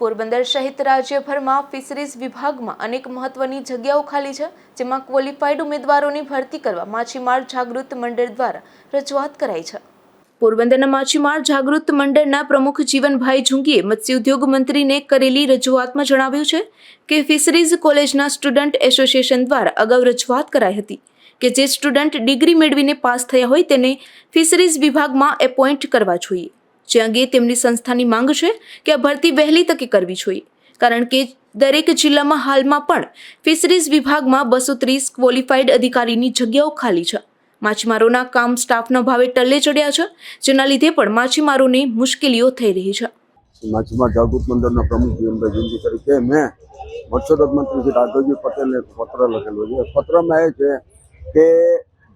પોરબંદર સહિત રાજ્યભરમાં ફિશરીઝ વિભાગમાં અનેક મહત્વની જગ્યાઓ ખાલી છે, જેમાં ક્વોલિફાઈડ ઉમેદવારોની ભરતી કરવા માછીમાર જાગૃત મંડળ દ્વારા રજૂઆત કરાઈ છે. પોરબંદરના માછીમાર જાગૃત મંડળના પ્રમુખ જીવનભાઈ ઝુંગીએ મત્સ્યોદ્યોગ મંત્રીને કરેલી રજૂઆતમાં જણાવ્યું છે કે ફિશરીઝ કોલેજના સ્ટુડન્ટ એસોસિએશન દ્વારા અગાઉ રજૂઆત કરાઈ હતી કે જે સ્ટુડન્ટ ડિગ્રી મેળવીને પાસ થયા હોય તેને ફિશરીઝ વિભાગમાં એપોઇન્ટ કરવા જોઈએ. જે અંગે તેમની સંસ્થાની માંગ છે કે આ ભરતી વહેલી તકે કરવી જોઈએ. કારણ કે દરેક જિલ્લામાં હાલમાં પણ ફિશરીઝ વિભાગમાં બસો ત્રીસ ક્વોલિફાઈડ અધિકારીની જગ્યાઓ ખાલી છે. માછીમારોના કામ સ્ટાફના ભાવે ટલ્લે ચડ્યા છે, જેના લીધે પણ માછીમારોને મુશ્કેલીઓ થઈ રહી છે. માછીમાર જાગૃત મંડળના પ્રમુખ જીવનભાઈ તરીકે મેં મત્સ્યોદ્યોગ મંત્રી શ્રી રાઘવજી પટેલને પત્ર લખેલો છે. પત્રમાં એ છે કે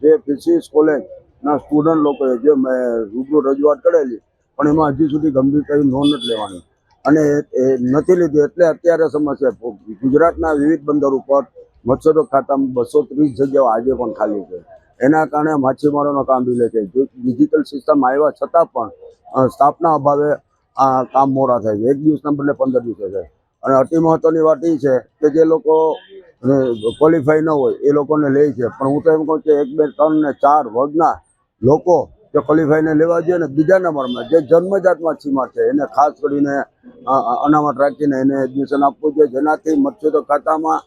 જે ફિશરીઝ કોલેજના સ્ટુડન્ટ લોકોએ જે મેં રૂબરૂ રજૂઆત કરેલી પણ એમાં હજી સુધી ગંભીર કઈ નોંધ નથી લેવાની. અને એ નથી લીધી એટલે અત્યારે સમસ્યા ગુજરાતના વિવિધ બંદર ઉપર મચ્છરો ખાતામાં બસો ત્રીસ જગ્યાઓ આજે પણ ખાલી છે. એના કારણે માછીમારોનો કામ ડીલે છે ડિજિટલ સિસ્ટમ આવ્યા છતાં પણ સ્ટાફના અભાવે આ કામ મોડા થાય છે. એક દિવસના બદલે પંદર દિવસે થાય. અને અતિ મહત્વની વાત એ છે કે જે લોકો ક્વોલિફાઈ ન હોય એ લોકોને લે છે. પણ હું તો એમ કહું કે એક બે ત્રણ ને ચાર વર્ગના લોકો જે ક્વોલિફાઈને લેવા જોઈએ અને બીજા નંબરમાં, જે જન્મજાત માછીમાર છે, એને ખાસ કરીને અનામત રાખીને એને એડમિશન આપવું જોઈએ. જેનાથી મત્સ્યોદ્યોગ ખાતામાં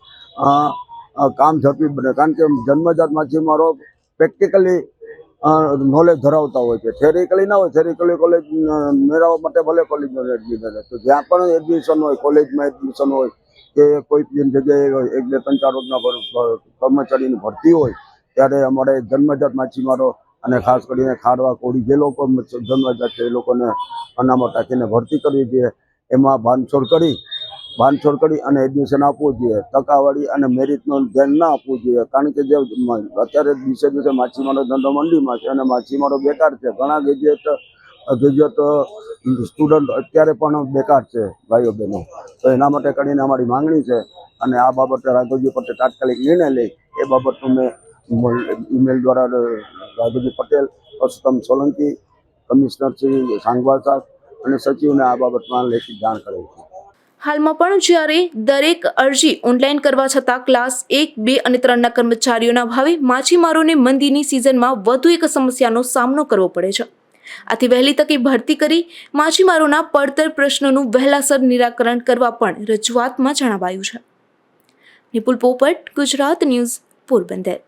કામ ઝડપી બને. કારણ કે જન્મજાત માછીમારો પ્રેક્ટિકલી નોલેજ ધરાવતા હોય છે. થેરિકલી ના હોય થેરિકલી કોલેજ મેળવવા માટે ભલે કોલેજનો એડમિશન તો જ્યાં પણ એડમિશન હોય કોલેજમાં એડમિશન હોય, કે કોઈ જગ્યાએ એક બે ત્રણ ચાર રોજના કર્મચારીની ભરતી હોય, ત્યારે અમારે જન્મજાત માછીમારો અને ખાસ કરીને ખારવા કોળી જે લોકો જન્મજાત છે એ લોકોને અનામત રાખીને ભરતી કરવી જોઈએ. એમાં બાંધછોડ કરી બાંધછોડ કરી અને એડમિશન આપવું જોઈએ. ટકાવાળી અને મેરિટનું ધ્યાન ના આપવું જોઈએ. કારણ કે જે અત્યારે દિવસે દિવસે માછીમારો ધંધો મંડીમાં છે અને માછીમારો બેકાર છે. ઘણા ગ્રેજ્યુએટ ગ્રેજ્યુએટ સ્ટુડન્ટ અત્યારે પણ બેકાર છે ભાઈઓ બહેનો. તો એના માટે કરીને અમારી માંગણી છે અને આ બાબતે રાઘવજી પટેલ તાત્કાલિક નિર્ણય લે. એ બાબતનું મેં ઈમેલ દ્વારા રાઘવજી પટેલ, પરસોત્તમ સોલંકી, કમિશનર શ્રી સાંગવા સાહેબ અને સચિવને આ બાબતમાં લેખિત જાણ કરેલ છે. હાલમાં પણ જ્યારે દરેક અરજી ઓનલાઈન કરવા છતાં ક્લાસ એક, બે અને ત્રણના કર્મચારીઓના ભાવે માછીમારોને મંદીની સિઝનમાં વધુ એક સમસ્યાનો સામનો કરવો પડે છે. આથી વહેલી તકે ભરતી કરી માછીમારોના પડતર પ્રશ્નોનું વહેલાસર નિરાકરણ કરવા પણ રજૂઆતમાં જણાવાયું છે. નિપુલ પોપટ, ગુજરાત ન્યૂઝ, પોરબંદર.